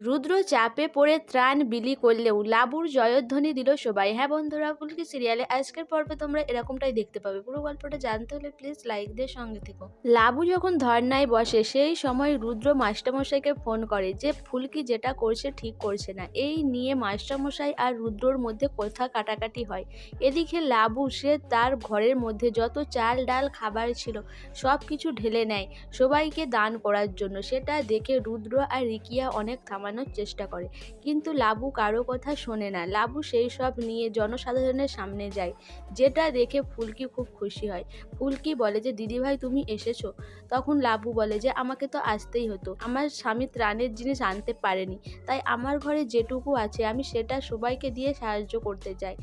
রুদ্র চাপে পড়ে ত্রাণ বিলি করলেও লাবুর জয়ধ্বনি দিল সবাই। হ্যাঁ বন্ধুরা ফুলকি সিরিয়ালে আজকের পর্বে তোমরা এরকমটাই দেখতে পাবে। পুরো গল্পটা জানতে হলে প্লিজ লাইক দিয়ে সঙ্গে থেকো। লাবু যখন ধর্নায় বসে, সেই সময় রুদ্র মাস্টারমশাইকে ফোন করে যে, ফুলকি যেটা করছে ঠিক করছে না। এই নিয়ে মাস্টারমশাই আর রুদ্রর মধ্যে কথা কাটাকাটি হয়। এদিকে লাবু, সে তার ঘরের মধ্যে যত চাল ডাল, খাবার ছিল সব কিছু ঢেলে নেয় সবাইকে দান করার জন্য। সেটা দেখে রুদ্র আর রিকিয়া অনেক থামানোর চেষ্টা করে। কিন্তু লাবু কারও কথা শোনে না। লাবু সেই সব নিয়ে জনসাধারণের সামনে যায়, যেটা দেখে ফুলকি খুব খুশি হয়। ফুলকি বলে যে দিদিভাই তুমি এসেছ? তখন লাবু বলে যে, আমাকে তো আসতেই হতো। আমার স্বামী ত্রাণের জিনিস আনতে পারেনি। তাই আমার ঘরে যেটুকু আছে, আমি সেটা সবাইকে দিয়ে সাহায্য করতে চাই।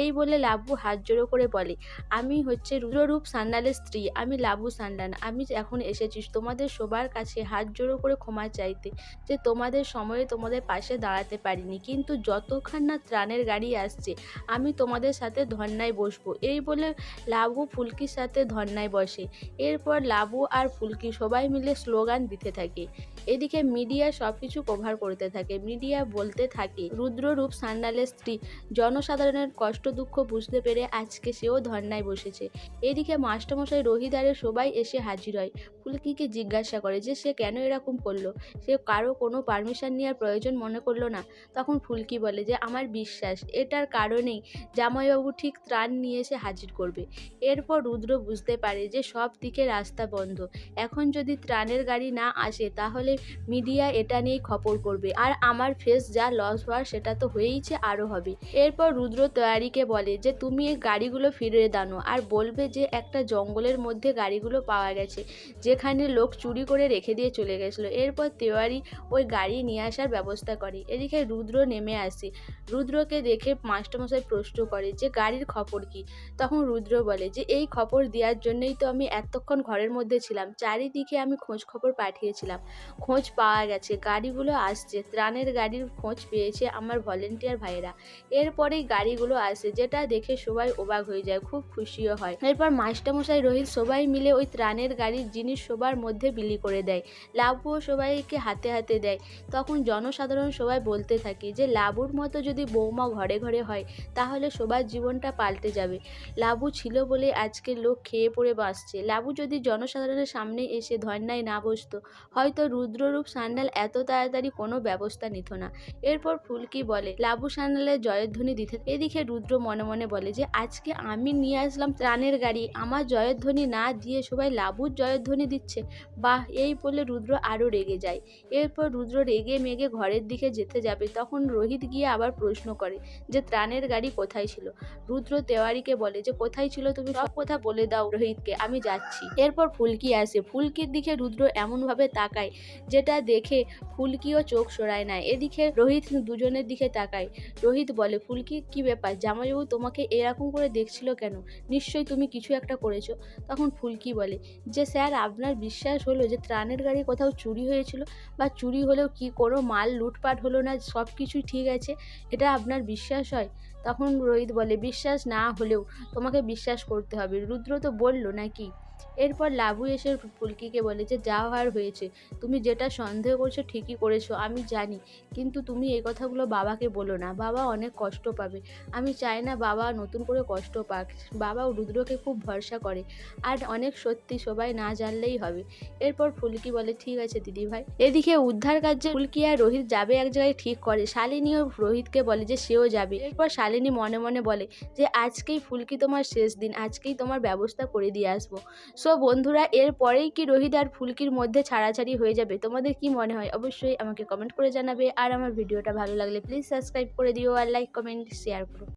এই বলে লাবু হাত জোড়ো করে বলে, আমি হচ্ছে রুদ্ররূপ সান্ডালের স্ত্রী। আমি লাবু সান্ডান আমি এখন এসেছি তোমাদের সবার কাছে হাত জোড়ো করে ক্ষমা চাইতে, যে তোমাদের সময়ে তোমাদের পাশে দাঁড়াতে পারিনি। কিন্তু যতক্ষণ না ত্রাণের গাড়ি আসছে, আমি তোমাদের সাথে ধর্নায় বসবো। এই বলে লাবু ফুলকির সাথে ধর্নায় বসে। এরপর লাবু আর ফুলকি সবাই মিলে স্লোগান দিতে থাকে। এদিকে মিডিয়া সব কিছু কভার করতে থাকে। মিডিয়া বলতে থাকে, রুদ্ররূপ সান্ডালের স্ত্রী, জনসাধারণের কষ্ট দুঃখ বুঝতে পেরে আজকে সেও ধর্নায় বসেছে। এদিকে মাস্টারমশাই রহিদারের সবাই এসে হাজির হয়। ফুলকিকে জিজ্ঞাসা করে যে সে কেন এরকম করল? সে কারও কোনো পারমিশন নেওয়ার প্রয়োজন মনে করল না। তখন ফুলকি বলে যে, আমার বিশ্বাস, এটার কারণেই জামাইবাবু ঠিক ত্রাণ নিয়ে এসে হাজির করবে। এরপর রুদ্র বুঝতে পারে যে, সব দিকে রাস্তা বন্ধ। এখন যদি ত্রাণের গাড়ি না আসে, তাহলে মিডিয়া এটা নিয়েই খবর করবে। আর আমার ফেস যা লস হওয়ার, সেটা তো হয়েইছে, আরও হবে। এরপর রুদ্র তৈয়ারিকে বলে যে, তুমি এই গাড়িগুলো ফিরিয়ে দানো। আর বলবে যে, একটা জঙ্গলের মধ্যে গাড়িগুলো পাওয়া গেছে, যেখানে লোক চুরি করে রেখে দিয়ে চলে গেছিল। এরপর তেওয়ারি ওই গাড়ি নিয়ে আসার ব্যবস্থা করে। এদিকে রুদ্র নেমে আসে। রুদ্রকে দেখে মাস্টারমশাই প্রশ্ন করে যে, গাড়ির খবর কি? তখন রুদ্র বলে যে, এই খবর দেওয়ার জন্যই তো আমি এতক্ষণ ঘরের মধ্যে ছিলাম। চারিদিকে আমি খোঁজ খবর পাঠিয়েছিলাম। খোঁজ পাওয়া গেছে। গাড়িগুলো আসছে। ত্রাণের গাড়ির খোঁজ পেয়েছে আমার ভলেন্টিয়ার ভাইয়েরা। এরপরেই গাড়িগুলো আসে। যেটা দেখে সবাই অবাক হয়ে যায়, খুব খুশিও হয়। এরপর মাস্টারমশাই, রোহিত সবাই মিলে ওই ত্রাণের গাড়ির জিনিস সবার মধ্যে বিলি করে দেয়। লাভও সবাইকে হাতে হাতে দেয়। তখন জনসাধারণ সবাই বলতে থাকে যে লাবুর মতো যদি বৌমা ঘরে ঘরে হয়, তাহলে সবার জীবনটা পাল্টে যাবে। লাবু ছিল বলে আজকে লোক খেয়ে পড়ে বাঁচছে। লাবু যদি জনসাধারণের সামনে এসে ধর্নায় না বসত, হয়তো রুদ্ররূপ সান্ডাল এত তাড়াতাড়ি কোনো ব্যবস্থা নিত না। এরপর ফুলকি বলে, লাবু সান্ডালের জয়ধ্বনি দিতে এদিকে রুদ্র মনে মনে বলে যে, আজকে আমি নিয়ে আসলাম ত্রাণের গাড়ি। আমার জয়ধ্বনি না দিয়ে সবাই লাবুর জয়ধ্বনি দিচ্ছে। বাহ, এই বলে রুদ্র আরও রেগে যায়। এরপর রুদ্র রেগে মেগে ঘরের দিকে যেতে যাবে, তখন রোহিত গিয়ে আবার প্রশ্ন করে যে, ত্রাণের গাড়ি কোথায় ছিল? রুদ্র তেওয়ারিকে বলে যে, কোথায় ছিল তুমি সব কথা বলে দাও রোহিতকে, আমি যাচ্ছি। এরপর ফুলকি আসে। ফুলকির দিকে রুদ্র এমনভাবে তাকায় যেটা দেখে ফুলকিও চোখ সরায় না। এদিকে রোহিত দুজনের দিকে তাকায়। রোহিত বলে, ফুলকি, কি ব্যাপার? জামাইবাবু তোমাকে এরকম করে দেখছিল কেন? নিশ্চয়ই তুমি কিছু একটা করেছ? তখন ফুলকি বলে, যে, স্যার, আপনার বিশ্বাস হলো যে, ত্রাণের গাড়ি কোথাও চুরি হয়েছিল বা চুরি হলেও কি কোনো মাল লুটপাট হলো না, সব কিছুই ঠিক আছে। এটা আপনার বিশ্বাস হয়? তখন রোহিত বলে, বিশ্বাস না হলেও তোমাকে বিশ্বাস করতে হবে। রুদ্র তো বলল, নাকি? এরপর লাবু এসে ফুলকিকে বলে যে, যা হওয়ার হয়েছে, তুমি যেটা সন্দেহ করছ ঠিকই করেছ, আমি জানি, কিন্তু তুমি এই কথাগুলো বাবাকে বলো না। বাবা অনেক কষ্ট পাবে। আমি চাই না বাবা নতুন করে কষ্ট পাক। বাবা রুদ্রকে খুব ভরসা করে। আর অনেক সত্যি, সবাই না জানলেই হবে। এরপর ফুলকি বলে, ঠিক আছে দিদি ভাই। এদিকে উদ্ধার কার্যে ফুলকি আর রোহিত যাবে এক জায়গায় ঠিক করে। শালিনীও রোহিতকে বলে যে, সেও যাবে। এরপর শালিনী মনে মনে বলে যে, আজকেই ফুলকি তোমার শেষ দিন। আজকেই তোমার ব্যবস্থা করে দিয়ে আসব। সো বন্ধুরা এরপরেই কি রোহিত আর ফুলকির মধ্যে ছাড়াছাড়ি হয়ে যাবে? তোমাদের কি মনে হয়? অবশ্যই আমাকে কমেন্ট করে জানাবে। আর আমার ভিডিওটা ভালো লাগলে প্লিজ সাবস্ক্রাইব করে দিও আর লাইক কমেন্ট শেয়ার করো।